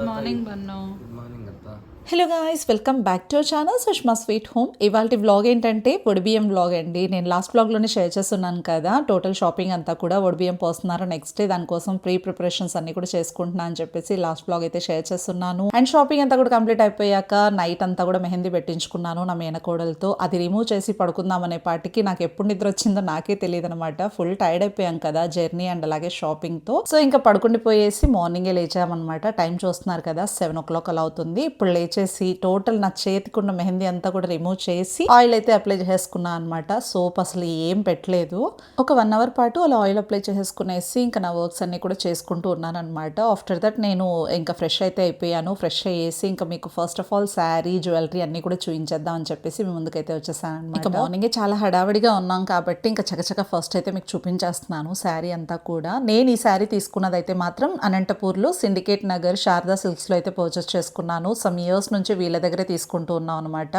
Morning Bannu good morning అత్త hello guys welcome back to our channel Sushma sweet home ఇవాళ vlog ఏంటంటే ఒడిబియం vlog అండి. నేను లాస్ట్ వ్లాగ్లోనే షేర్ చేస్తున్నాను కదా. టోటల్ షాపింగ్ అంతా కూడా ఒడిబియం పోస్తున్నారు. నెక్స్ట్ డే దానికోసం ప్రీ ప్రిపరేషన్స్ అన్ని కూడా చేసుకుంటున్నా అని చెప్పేసి లాస్ట్ వ్లాగ్ అయితే షేర్ చేస్తున్నాను. అండ్ షాపింగ్ అంతా కూడా కంప్లీట్ అయిపోయాక నైట్ అంతా కూడా మెహందీ పెట్టించుకున్నాను నా మేనకోడలతో. అది రిమూవ్ చేసి పడుకుందాం అనే పాటికి నాకు ఎప్పుడు నిద్ర వచ్చిందో నాకే తెలియదు అనమాట ఫుల్ టైర్డ్ అయిపోయాం కదా జర్నీ అండ్ అలాగే షాపింగ్తో. సో ఇంకా పడుకుండిపోయేసి మార్నింగే లేచామన్నమాట. టైం చూస్తున్నారు కదా సెవెన్ ఓ క్లాక్ అలా అవుతుంది. ఇప్పుడు లేచి వచ్చేసి టోటల్ నా చేతికున్న మెహందీ అంతా కూడా రిమూవ్ చేసి ఆయిల్ అయితే అప్లై చేసుకున్నా అనమాట సోప్ అసలు ఏం పెట్టలేదు. ఒక వన్ అవర్ పాటు అలా ఆయిల్ అప్లై చేసేసుకునేసి ఇంకా నా వర్క్స్ అన్ని కూడా చేసుకుంటూ ఉన్నాను అనమాట ఆఫ్టర్ దట్ నేను ఇంకా ఫ్రెష్ అయితే అయిపోయాను. ఫ్రెష్ అయ్యేసి ఇంకా మీకు first of all sari jewellery అన్ని కూడా చూపించేద్దాం అని చెప్పేసి మీ ముందుకైతే వచ్చేసాను అనమాట ఇంకా మార్నింగే చాలా హడావిడిగా ఉన్నాం కాబట్టి ఇంకా చకచక ఫస్ట్ అయితే మీకు చూపించేస్తున్నాను శారీ అంతా కూడా. నేను ఈ శారీ తీసుకున్నది అయితే మాత్రం అనంతపూర్లో సిండికేట్ నగర్ శారదా సిల్క్స్లో అయితే పర్చేస్ చేసుకున్నాను. సమ్ ఇయర్స్ నుంచి వీళ్ళ దగ్గరే తీసుకుంటూ ఉన్నాం అనమాట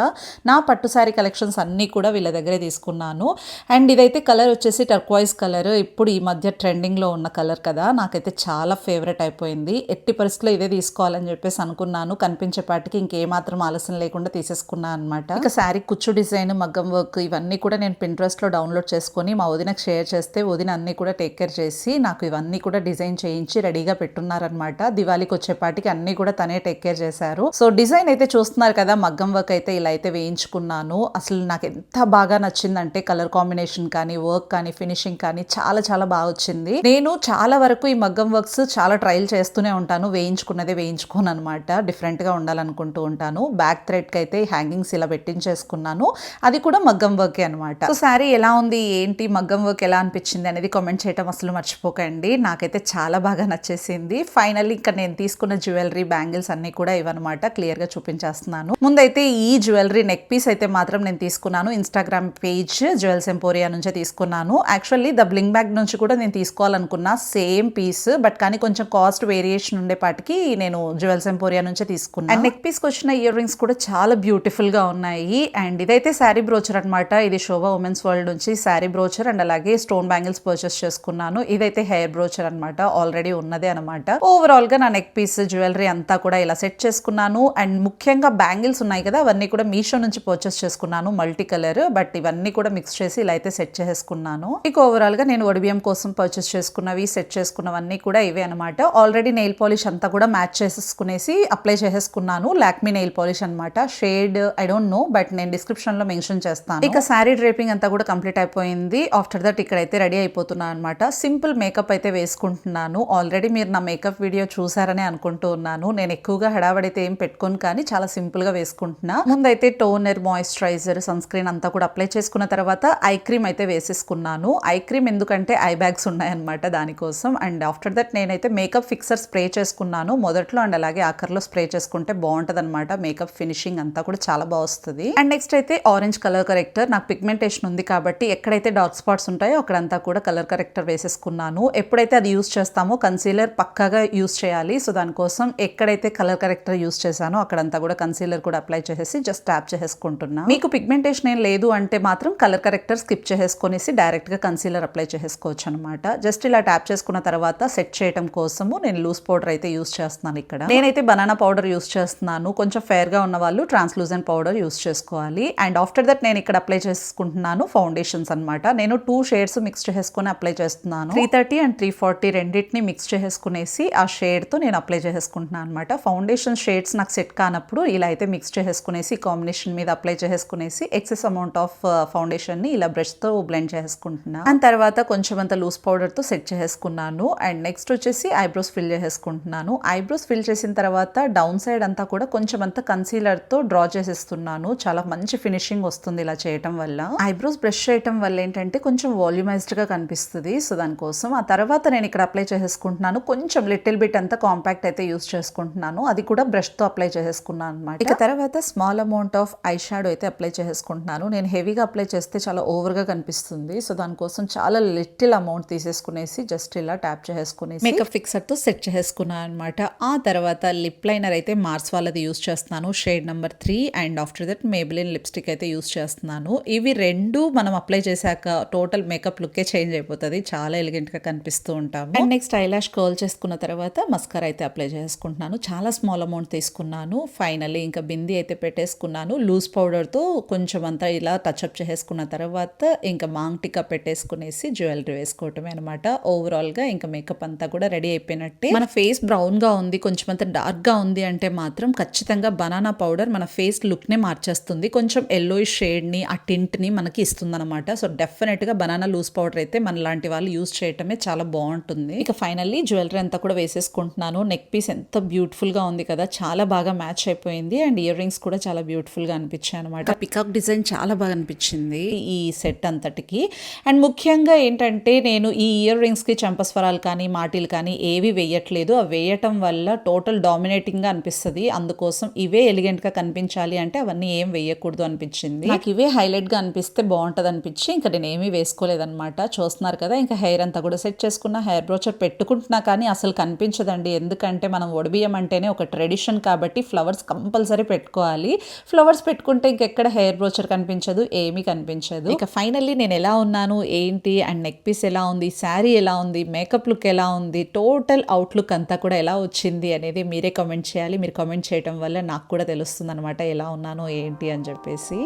నా పట్టు శారీ కలెక్షన్స్ అన్నీ కూడా వీళ్ళ దగ్గరే తీసుకున్నాను. అండ్ ఇదైతే కలర్ వచ్చేసి టర్క్వాయిస్ కలర్. ఇప్పుడు ఈ మధ్య ట్రెండింగ్లో ఉన్న కలర్ కదా. నాకైతే చాలా ఫేవరెట్ అయిపోయింది. ఎట్టి పరిస్థితుల్లో ఇదే తీసుకోవాలని చెప్పేసి అనుకున్నాను. కనిపించేపాటికి ఇంకేమాత్రం ఆలస్యం లేకుండా తీసేసుకున్నాను అనమాట ఇక శారీ కుచ్చు డిజైన్ మగ్గం వర్క్ ఇవన్నీ కూడా నేను పింట్రెస్ట్లో డౌన్లోడ్ చేసుకొని మా వదినకు షేర్ చేస్తే వదిన అన్ని కూడా టేక్ కేర్ చేసి నాకు ఇవన్నీ కూడా డిజైన్ చేయించి రెడీగా పెట్టున్నారనమాట దివాళీకి వచ్చేపాటికి అన్ని కూడా తనే టేక్ కేర్ చేశారు. సో డిజైన్ అయితే చూస్తున్నారు కదా మగ్గం వర్క్ అయితే ఇలా అయితే వేయించుకున్నాను. అసలు నాకు ఎంత బాగా నచ్చిందంటే కలర్ కాంబినేషన్ కానీ వర్క్ కానీ ఫినిషింగ్ కానీ చాలా చాలా బాగా వచ్చింది. నేను చాలా వరకు ఈ మగ్గం వర్క్స్ చాలా ట్రయల్ చేస్తూనే ఉంటాను. వేయించుకున్నదే వేయించుకోను అనమాట డిఫరెంట్గా ఉండాలనుకుంటూ ఉంటాను. బ్యాక్ థ్రెడ్కి అయితే హ్యాంగింగ్స్ ఇలా పెట్టించేసుకున్నాను. అది కూడా మగ్గం వర్కే అనమాట సో శారీ ఎలా ఉంది? ఏంటి? మగ్గం వర్క్ ఎలా అనిపించింది? అనేది కామెంట్ చేయడం అసలు మర్చిపోకండి. నాకైతే చాలా బాగా నచ్చేసింది. ఫైనల్లీ ఇక్కడ నేను తీసుకున్న జ్యువెలరీ బ్యాంగిల్స్ అన్ని కూడా ఇవన్నమాట. క్లియర్గా చూపించేస్తున్నాను. ముందైతే ఈ జ్యువెలరీ నెక్ పీస్ అయితే మాత్రం నేను తీసుకున్నాను. ఇన్స్టాగ్రామ్ పేజ్ జ్యువెల్స్ ఎంపోరియా నుంచే తీసుకున్నాను. యాక్చువల్లీ ద బ్లింగ్ బ్యాగ్ నుంచి కూడా నేను తీసుకోవాలనుకున్న సేమ్ పీస్ బట్ కానీ కొంచెం కాస్ట్ వేరియేషన్ ఉండేపాటికి నేను జ్యువెల్స్ ఎంపోరియా నుంచే తీసుకున్నాను అండ్ నెక్ పీస్కి వచ్చిన ఇయర్ రింగ్స్ కూడా చాలా బ్యూటిఫుల్గా ఉన్నాయి. అండ్ ఇదైతే శారీ బ్రోచర్ అన్నమాట. ఇది శోభా ఉమెన్స్ వరల్డ్ నుంచి శారీ బ్రోచర్ అండ్ అలాగే స్టోన్ బ్యాంగిల్స్ పర్చేస్ చేసుకున్నాను. ఇదైతే హెయిర్ బ్రోచర్ అన్నమాట. ఆల్రెడీ ఉన్నదే అనమాట ఓవరాల్గా నా నెక్ పీస్ జ్యువెలరీ అంతా కూడా ఇలా సెట్ చేసుకున్నాను. అండ్ అండ్ ముఖ్యంగా బ్యాంగిల్స్ ఉన్నాయి కదా అవన్నీ కూడా మీషో నుంచి పర్చేస్ చేసుకున్నాను మల్టీ కలర్ బట్ ఇవన్నీ కూడా మిక్స్ చేసి ఇలా అయితే సెట్ చేసుకున్నాను ఇక ఓవరాల్గా నేను ఒడిబియం కోసం పర్చేస్ చేసుకున్నవి సెట్ చేసుకున్నవన్నీ కూడా ఇవే అనమాట ఆల్రెడీ నెయిల్ పాలిష్ అంతా కూడా మ్యాచ్ చేసేసుకునేసి అప్లై చేసేసుకున్నాను. లాక్మీ నెయిల్ పాలిష్ అనమాట shade I don't know but నేను డిస్క్రిప్షన్లో మెన్షన్ చేస్తాను. ఇక శారీ డ్రేపింగ్ అంతా కూడా కంప్లీట్ అయిపోయింది. ఆఫ్టర్ దట్ ఇక్కడైతే రెడీ అయిపోతున్నాను అనమాట సింపుల్ మేకప్ అయితే వేసుకుంటున్నాను. ఆల్రెడీ మీరు నా మేకప్ వీడియో చూసారని అనుకుంటూ ఉన్నాను. నేను ఎక్కువగా హడావడైతే ఏం పెట్టుకొని కానీ చాలా సింపుల్గా వేసుకుంటున్నా. ముందైతే టోనర్ మాయిశ్చరైజర్ సన్ స్క్రీన్ అంతా కూడా అప్లై చేసుకున్న తర్వాత ఐ క్రీమ్ అయితే వేసేసుకున్నాను. ఐ క్రీమ్ ఎందుకంటే ఐ బ్యాగ్స్ ఉన్నాయన్నమాట దానికోసం. అండ్ ఆఫ్టర్ దట్ నేనైతే మేకప్ ఫిక్సర్ స్ప్రే చేసుకున్నాను. మొదట్లో అండ్ అలాగే ఆఖరిలో స్ప్రే చేసుకుంటే బాగుంటుంది అనమాట మేకప్ ఫినిషింగ్ అంతా కూడా చాలా బాగా వస్తుంది. అండ్ నెక్స్ట్ అయితే ఆరెంజ్ కలర్ కరెక్టర్. నాకు పిగ్మెంటేషన్ ఉంది కాబట్టి ఎక్కడైతే డార్క్ స్పాట్స్ ఉంటాయో అక్కడంతా కూడా కలర్ కరెక్టర్ వేసేసుకున్నాను. ఎప్పుడైతే అది యూస్ చేస్తామో కన్సీలర్ పక్కాగా యూస్ చేయాలి. సో దానికోసం ఎక్కడైతే కలర్ కరెక్టర్ యూస్ చేశానో అక్కడంతా కూడా కన్సీలర్ కూడా అప్లై చేసేసి జస్ట్ ట్యాప్ చేసేసుకుంటున్నా. మీకు పిగ్మెంటేషన్ ఏం లేదు అంటే మాత్రం కలర్ కరెక్టర్ స్కిప్ చేసేసుకొనేసి డైరెక్ట్గా కన్సీలర్ అప్లై చేసుకోవచ్చు అనమాట జస్ట్ ఇలా ట్యాప్ చేసుకున్న తర్వాత సెట్ చేయడం కోసము నేను లూజ్ పౌడర్ అయితే యూస్ చేస్తున్నాను ఇక్కడ. నేనైతే బనానా పౌడర్ యూస్ చేస్తున్నాను. కొంచెం ఫేర్గా ఉన్న వాళ్ళు ట్రాన్స్లూజెంట్ పౌడర్ యూస్ చేసుకోవాలి. అండ్ ఆఫ్టర్ దట్ నేను ఇక్కడ అప్లై చేసుకుంటున్నాను ఫౌండేషన్స్ అన్నమాట. నేను టూ షేడ్స్ మిక్స్ చేసుకుని అప్లై చేస్తున్నాను. Three thirty and three forty రెండింటిని మిక్స్ చేసుకునేసి ఆ షేడ్తో నేను అప్లై చేసుకుంటున్నాను అనమాట ఫౌండేషన్ షేడ్స్ నాకు సెట్ కానప్పుడు ఇలా అయితే మిక్స్ చేసుకునేసి కాంబినేషన్ మీద అప్లై చేసుకునేసి ఎక్సెస్ అమౌంట్ ఆఫ్ ఫౌండేషన్ని ఇలా బ్రష్తో బ్లెండ్ చేసుకుంటున్నా అండ్ తర్వాత కొంచెం అంత లూజ్ పౌడర్తో సెట్ చేసుకున్నాను అండ్ నెక్స్ట్ వచ్చేసి ఐబ్రోస్ ఫిల్ చేసేసుకుంటున్నాను. ఐబ్రోస్ ఫిల్ చేసిన తర్వాత డౌన్ సైడ్ అంతా కూడా కొంచెం అంత కన్సీలర్తో డ్రా చేసేస్తున్నాను. చాలా మంచి ఫినిషింగ్ వస్తుంది ఇలా చేయటం వల్ల. ఐబ్రోస్ బ్రష్ చేయటం వల్ల ఏంటంటే కొంచెం వాల్యూమైజ్డ్గా కనిపిస్తుంది. సో దానికోసం ఆ తర్వాత నేను ఇక్కడ అప్లై చేసేసుకుంటున్నాను. కొంచెం లిటిల్ బిట్ అంతా కాంపాక్ట్ అయితే యూస్ చేసుకుంటున్నాను. అది కూడా బ్రష్తో అప్లై చేసేసుకున్నాను అనమాట ఇక తర్వాత small amount of eye shadow అయితే అప్లై చేసేసుకుంటున్నాను. నేను హెవీగా అప్లై చేస్తే చాలా ఓవర్గా కనిపిస్తుంది. సో దానికోసం చాలా లిటిల్ అమౌంట్ తీసేసుకునేసి జస్ట్ ఇలా ట్యాప్ చేసుకునేసి మేకప్ ఫిక్సర్తో సెట్ చేసుకున్నాను అనమాట ఆ తర్వాత లిప్ లైనర్ అయితే మార్స్ వాళ్ళది యూస్ చేస్తున్నాను. Shade number three and after that Maybelline lipstick అయితే యూస్ చేస్తున్నాను. ఇవి రెండు మనం అప్లై చేశాక టోటల్ మేకప్ లుక్కే చేంజ్ అయిపోతుంది. చాలా ఎలిగెంట్గా కనిపిస్తూ ఉంటాము. అండ్ నెక్స్ట్ ఐలాష్ కర్ల్ చేసుకున్న తర్వాత మస్కర్ అయితే అప్లై చేసుకుంటున్నాను చాలా స్మాల్ అమౌంట్ తీసుకున్నాను. ఫైనల్లీ ఇంకా బింది అయితే పెట్టేసుకున్నాను. లూజ్ పౌడర్తో కొంచెం అంతా ఇలా టచ్అప్ చేసుకున్న తర్వాత ఇంకా మాంగ్టికా పెట్టేసుకునేసి జ్యువెలరీ వేసుకోవటమే అనమాట ఓవరాల్గా ఇంకా మేకప్ అంతా కూడా రెడీ అయిపోయినట్టే. మన ఫేస్ బ్రౌన్గా ఉంది కొంచెం అంత డార్క్గా ఉంది అంటే మాత్రం ఖచ్చితంగా బనానా పౌడర్ మన ఫేస్ లుక్నే మార్చేస్తుంది. కొంచెం ఎల్లో షేడ్ని ఆ టింట్ని మనకి ఇస్తుందన్నమాట. సో డెఫినెట్గా బనానా లూజ్ పౌడర్ అయితే మన లాంటి వాళ్ళు యూస్ చేయటమే చాలా బాగుంటుంది. ఇక ఫైనల్లీ జ్యువెలరీ అంతా కూడా వేసేసుకుంటున్నాను. నెక్ పీస్ ఎంత బ్యూటిఫుల్గా ఉంది కదా చాలా బాగా మ్యాచ్ అయిపోయింది అండ్ ఇయర్ రింగ్స్ కూడా చాలా బ్యూటిఫుల్గా అనిపించాయి అనమాట పికాక్ డిజైన్ చాలా బాగా అనిపించింది. ఈ సెట్ అంతటికి. అండ్ ముఖ్యంగా ఏంటంటే నేను ఈ ఇయర్ రింగ్స్కి చంపస్వరాలు కానీ మాటిలు కానీ ఏవి వేయట్లేదు. అవి వేయటం వల్ల టోటల్ డామినేటింగ్గా అనిపిస్తుంది. అందుకోసం ఇవే ఎలిగెంట్గా కనిపించాలి అంటే అవన్నీ ఏం వేయకూడదు అనిపించింది. నాకు ఇవే హైలైట్గా అనిపిస్తే బాగుంటుంది అనిపించి ఇంకా నేను ఏమీ వేసుకోలేదన్నమాట. చూస్తున్నారు కదా ఇంకా హెయిర్ అంతా కూడా సెట్ చేసుకున్న హెయిర్ బ్రోచర్ పెట్టుకుంటున్నా కానీ అసలు కనిపించదండి. ఎందుకంటే మనం ఒడిబియ్యం అంటేనే ఒక ట్రెడిషన్ కాబట్టి ఫ్లవర్స్ కంపల్సరీ పెట్టుకోవాలి. ఫ్లవర్స్ పెట్టుకుంటే ఇంకెక్కడ హెయిర్ బ్రోచర్ కనిపించదు ఏమీ కనిపించదు. ఇక ఫైనల్లీ నేను ఎలా ఉన్నాను ఏంటి అండ్ నెక్ పీస్ ఎలా ఉంది శారీ ఎలా ఉంది మేకప్ లుక్ ఎలా ఉంది టోటల్ అవుట్లుక్ అంతా కూడా ఎలా వచ్చింది అనేది మీరే కమెంట్ చేయాలి. మీరు కమెంట్ చేయడం వల్ల నాకు కూడా తెలుస్తుంది అనమాట ఎలా ఉన్నాను ఏంటి అని చెప్పేసి.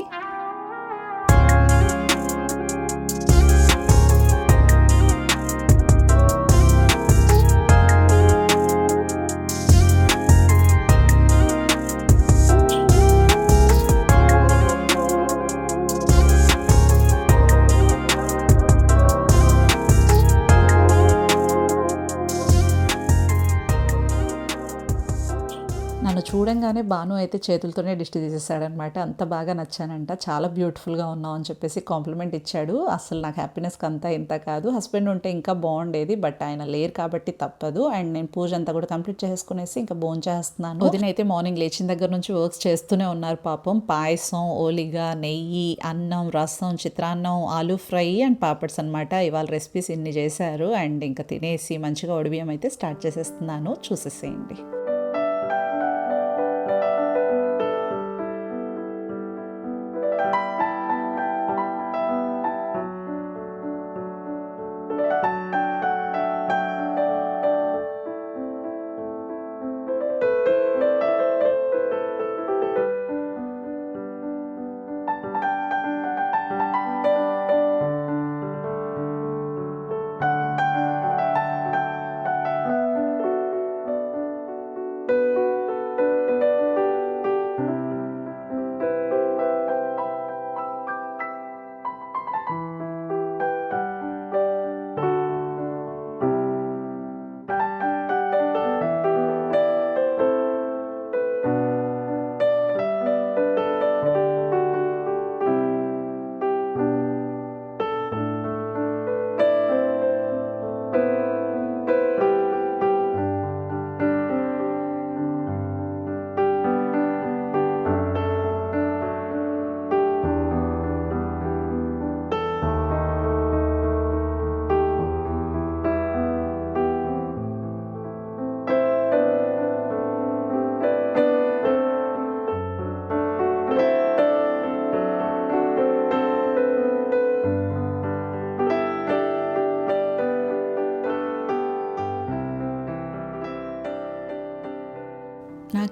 చూడంగానే బాను అయితే చేతులతోనే దిష్టి తీసేసాడనమాట అంత బాగా నచ్చానంట. చాలా బ్యూటిఫుల్గా ఉన్నావు అని చెప్పేసి కాంప్లిమెంట్ ఇచ్చాడు. అసలు నాకు హ్యాపీనెస్కి అంతా ఇంత కాదు. హస్బెండ్ ఉంటే ఇంకా బాగుండేది బట్ ఆయన లేరు కాబట్టి తప్పదు. అండ్ నేను పూజ అంతా కూడా కంప్లీట్ చేసుకునేసి ఇంకా భోజనం చేస్తున్నాను. వదిన అయితే మార్నింగ్ లేచిన దగ్గర నుంచి వర్క్స్ చేస్తూనే ఉన్నారు పాపం. పాయసం ఓలిగా నెయ్యి అన్నం రసం చిత్రాన్నం ఆలూ ఫ్రై అండ్ పాపడ్స్ అనమాట ఇవాళ రెసిపీస్ ఇన్ని చేశారు. అండ్ ఇంకా తినేసి మంచిగా ఒడిబియ్యం అయితే స్టార్ట్ చేసేస్తున్నాను. చూసేసేయండి.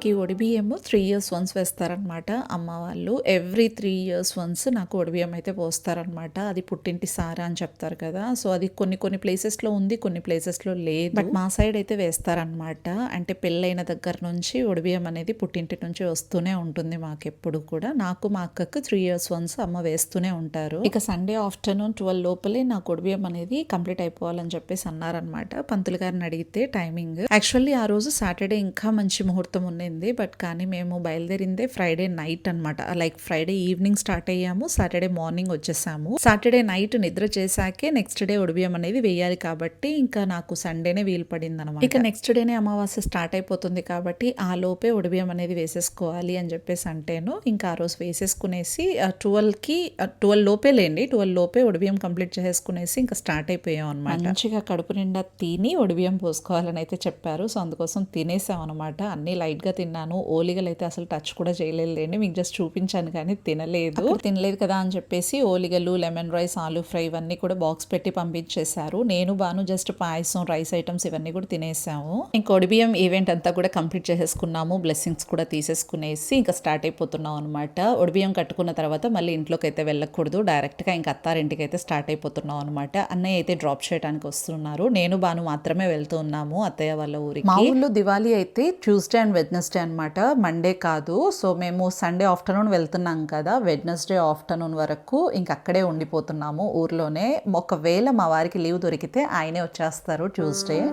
నాకు ఈ త్రీ ఇయర్స్ వన్స్ వేస్తారనమాట అమ్మ వాళ్ళు ఎవ్రీ త్రీ ఇయర్స్ వన్స్ నాకు ఒడిబియ్యం అయితే పోస్తారనమాట అది పుట్టింటి సారా అని చెప్తారు కదా. సో అది కొన్ని కొన్ని ప్లేసెస్లో ఉంది కొన్ని ప్లేసెస్లో లేదు. బట్ మా సైడ్ అయితే వేస్తారనమాట అంటే పెళ్ళైన దగ్గర నుంచి ఒడిబియ్యం అనేది పుట్టింటి నుంచి వస్తూనే ఉంటుంది మాకు ఎప్పుడు కూడా. నాకు మా అక్కకు త్రీ ఇయర్స్ వన్స్ అమ్మ వేస్తూనే ఉంటారు. ఇక సండే ఆఫ్టర్నూన్ ట్వెల్వ్ లోపలే నాకు ఒడిబియ్యం అనేది కంప్లీట్ అయిపోవాలని చెప్పేసి అన్నారనమాట పంతులు గారిని అడిగితే టైమింగ్ యాక్చువల్లీ ఆ రోజు సాటర్డే ఇంకా మంచి ముహూర్తం ఉంది అయిపోయింది బట్ కానీ మేము బయలుదేరిందే ఫ్రైడే నైట్ అనమాట లైక్ ఫ్రైడే ఈవినింగ్ స్టార్ట్ అయ్యాము. సాటర్డే మార్నింగ్ వచ్చేసాము. సాటర్డే నైట్ నిద్ర చేశాకే నెక్స్ట్ డే ఒడిబియ్యం అనేది వేయాలి కాబట్టి ఇంకా నాకు సండేనే వీలు పడింది అనమాట ఇక నెక్స్ట్ డేనే అమావాస్య స్టార్ట్ అయిపోతుంది కాబట్టి ఆ లోపే ఒడిబియ్యం అనేది వేసేసుకోవాలి అని చెప్పేసి అంటేను ఇంకా ఆ రోజు వేసేసుకునేసి ట్వెల్వ్కి ట్వెల్వ్ లోపే లేండి. ట్వెల్వ్ లోపే ఒడిబియ్యం కంప్లీట్ చేసేసుకునేసి ఇంకా స్టార్ట్ అయిపోయాం అనమాట మంచిగా కడుపు నిండా తిని ఒడిబియ్యం పోసుకోవాలని అయితే చెప్పారు. సో అందుకోసం తినేసాం అనమాట అన్ని లైట్గా తిన్నాను. ఓలిగలు అయితే అసలు టచ్ కూడా చేయలేదండి మీకు జస్ట్ చూపించాను కానీ తినలేదు. తినలేదు కదా అని చెప్పేసి ఓలిగలు లెమన్ రైస్ ఆలూ ఫ్రై ఇవన్నీ కూడా బాక్స్ పెట్టి పంపించేశారు. నేను బాను జస్ట్ పాయసం రైస్ ఐటమ్స్ ఇవన్నీ కూడా తినేసాము. ఇంకా ఒడిబియ్యం ఈవెంట్ అంతా కూడా కంప్లీట్ చేసేసుకున్నాము. బ్లెస్సింగ్స్ కూడా తీసేసుకునేసి ఇంకా స్టార్ట్ అయిపోతున్నాం అనమాట ఒడిబియ్యం కట్టుకున్న తర్వాత మళ్ళీ ఇంట్లోకి అయితే వెళ్ళకూడదు డైరెక్ట్గా ఇంకా అత్తారింటికి అయితే స్టార్ట్ అయిపోతున్నాం అనమాట అన్నయ్య అయితే డ్రాప్ చేయడానికి వస్తున్నారు. నేను బాను మాత్రమే వెళ్తూ ఉన్నాము అత్తయ్య వాళ్ళ ఊరికి. మా ఊళ్ళో దివాళీ అయితే ట్యూస్డే అండ్ వెడ్నెస్డే అనమాట మండే కాదు. సో మేము సండే ఆఫ్టర్నూన్ వెళ్తున్నాం కదా. వెడ్నెస్డే ఆఫ్టర్నూన్ వరకు ఇంక అక్కడే ఉండిపోతున్నాము ఊర్లోనే. ఒకవేళ మా వారికి లీవ్ దొరికితే ఆయనే వచ్చేస్తారు ట్యూస్డే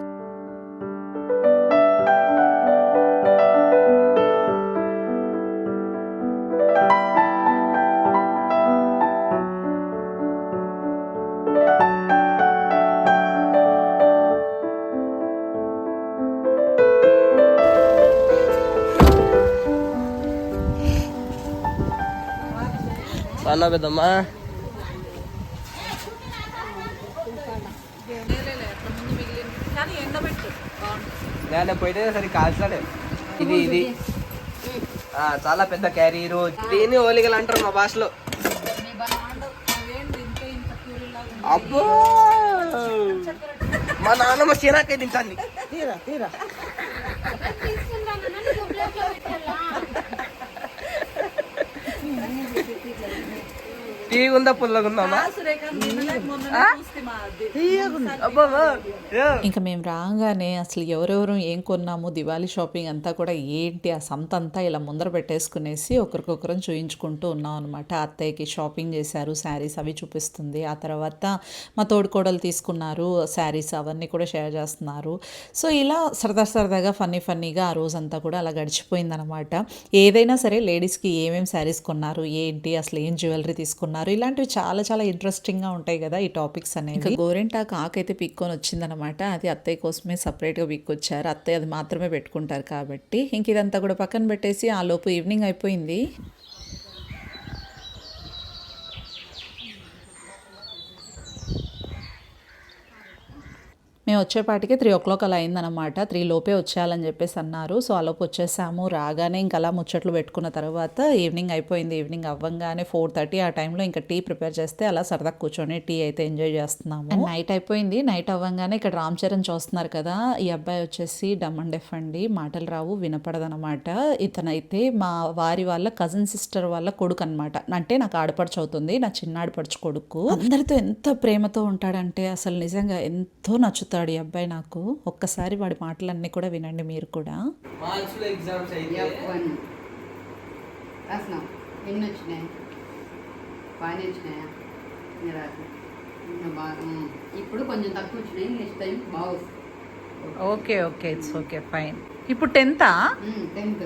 అన్న పెద్దమ్మా. నేను పోయితే సరే కాల్చాలే. ఇది ఇది. చాలా పెద్ద క్యారీరు. దీన్ని ఓలిగలు అంటారు మా భాషలో. అబ్బో! మా నాన్నమ్మ చీనాకే తింటాంది. తీరా తీరా. తీగుందా పుల్లగుందా అబ్బా ఇంకా మేము రాగానే అసలు ఎవరెవరు ఏం కొన్నాము దివాళీ షాపింగ్ అంతా కూడా ఏంటి ఆ సంత అంతా ఇలా ముందర పెట్టేసుకునేసి ఒకరికొకరం చూయించుకుంటూ ఉన్నాం అనమాట అత్తయ్యకి షాపింగ్ చేశారు శారీస్ అవి చూపిస్తుంది. ఆ తర్వాత మా తోడుకోడలు తీసుకున్నారు శారీస్ అవన్నీ కూడా షేర్ చేస్తున్నారు. సో ఇలా సరదా సరదాగా ఫన్నీ ఫన్నీగా ఆ రోజంతా కూడా అలా గడిచిపోయిందనమాట ఏదైనా సరే లేడీస్కి ఏమేమి శారీస్ కొన్నారు ఏంటి అసలు ఏం జ్యువెలరీ తీసుకున్నారు ఇలాంటివి చాలా చాలా ఇంట్రెస్టింగ్గా ఉంటాయి కదా ఈ టాపిక్స్ అనేవి. ఇంకా గోరెంటాకు ఆకైతే పిక్కొని వచ్చిందనమాట అది అత్తయ్య కోసమే సపరేట్గా పిక్కొచ్చారు. అత్తయ్య అది మాత్రమే పెట్టుకుంటారు కాబట్టి. ఇంక ఇదంతా కూడా పక్కన పెట్టేసి ఆ లోపు ఈవినింగ్ అయిపోయింది. మేము వచ్చేపాటికి త్రీ ఓ క్లాక్ అలా అయిందనమాట త్రీ లోపే వచ్చేయాలని చెప్పేసి అన్నారు. సో ఆ లోపు వచ్చేసాము. రాగానే ఇంకా అలా ముచ్చట్లు పెట్టుకున్న తర్వాత ఈవినింగ్ అయిపోయింది. ఈవినింగ్ అవ్వగానే ఫోర్ థర్టీ ఆ టైంలో ఇంకా టీ ప్రిపేర్ చేస్తే అలా సరదా కూర్చొని టీ అయితే ఎంజాయ్ చేస్తున్నాము. నైట్ అయిపోయింది. నైట్ అవ్వగానే ఇక్కడ రామ్ చరణ్ చూస్తున్నారు కదా. ఈ అబ్బాయి వచ్చేసి డమ్ అండ్ డెఫ్ అండి. మాటలు రావు వినపడదనమాట ఇతనైతే మా వారి వాళ్ళ కజిన్ సిస్టర్ వాళ్ళ కొడుకు అనమాట అంటే నాకు ఆడపడుచు అవుతుంది. నా చిన్న ఆడపడుచు కొడుకు. అందరితో ఎంత ప్రేమతో ఉంటాడంటే అసలు నిజంగా ఎంతో నచ్చుతాడు. ఈ అబ్బాయి నాకు ఒక్కసారి వాడి మాటలన్నీ కూడా వినండి మీరు కూడా. ఎగ్జామ్స్ ఎన్ని వచ్చినాయి? బాగానే వచ్చినాయా. ఇప్పుడు కొంచెం తక్కువ వచ్చినాయి నెక్స్ట్ టైం బాగా. Okay okay it's okay fine ఇప్పుడు టెన్తా టెన్త్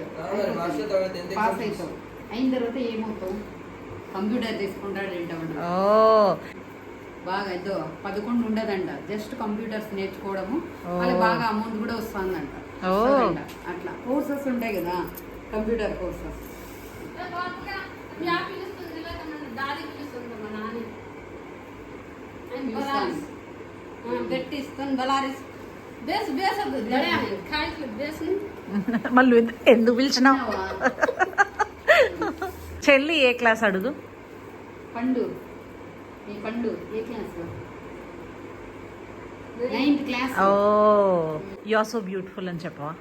పాస్. అవుతావు అయిన తర్వాత ఏమవుతావు? కంప్యూటర్ తీసుకుంటాడు ఏంటంటే ఓ బాగా ఏదో పదకొండు ఉండదంట. జస్ట్ కంప్యూటర్స్ నేర్చుకోవడము. అలా బాగా అమౌంట్ కూడా వస్తుందంట. అట్లా. కోర్సెస్ ఉంటాయి కదా కంప్యూటర్ కోర్సెస్. మళ్ళీ ఎందుకు పిలిచినావు? చెల్లి ఏ క్లాస్ అడుగు? పండు. ఈ పండు ఏ class ninth class oh you are so beautiful అని చెప్పవా.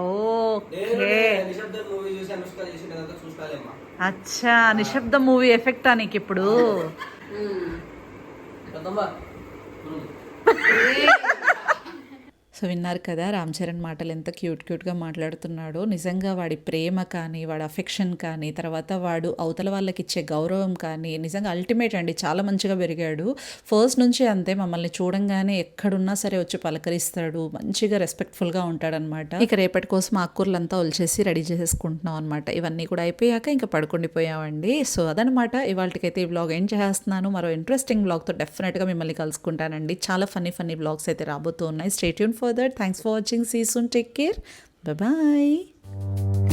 ఓకే. అచ్చా నిశ్శబ్ద మూవీ ఎఫెక్టా నీకు ఇప్పుడు Hmm. Kau సో సో విన్నారు కదా రామ్ చరణ్ మాటలు ఎంత క్యూట్ క్యూట్గా మాట్లాడుతున్నాడో. నిజంగా వాడి ప్రేమ కానీ వాడి అఫెక్షన్ కానీ తర్వాత వాడు అవతల వాళ్ళకి ఇచ్చే గౌరవం కానీ నిజంగా అల్టిమేట్ అండి. చాలా మంచిగా పెరిగాడు. ఫస్ట్ నుంచి అంతే మమ్మల్ని చూడంగానే ఎక్కడున్నా సరే వచ్చి పలకరిస్తాడు. మంచిగా రెస్పెక్ట్ఫుల్గా ఉంటాడనమాట ఇక రేపటి కోసం ఆకుకూరలంతా ఒలిచేసి రెడీ చేసేసుకుంటున్నాం అనమాట ఇవన్నీ కూడా అయిపోయాక ఇంకా పడుకుండిపోయామండి సో అదనమాట ఇవాళకైతే ఈ బ్లాగ్ ఏం చేస్తున్నాను. మరో ఇంట్రెస్టింగ్ బ్లాగ్తో డెఫినెట్గా మిమ్మల్ని కలుసుకుంటానండి. చాలా ఫన్నీ ఫన్నీ బ్లాగ్స్ అయితే రాబోతూ ఉన్నాయి. Stay tuned for further. Thanks for watching. See you soon. Take care. Bye bye.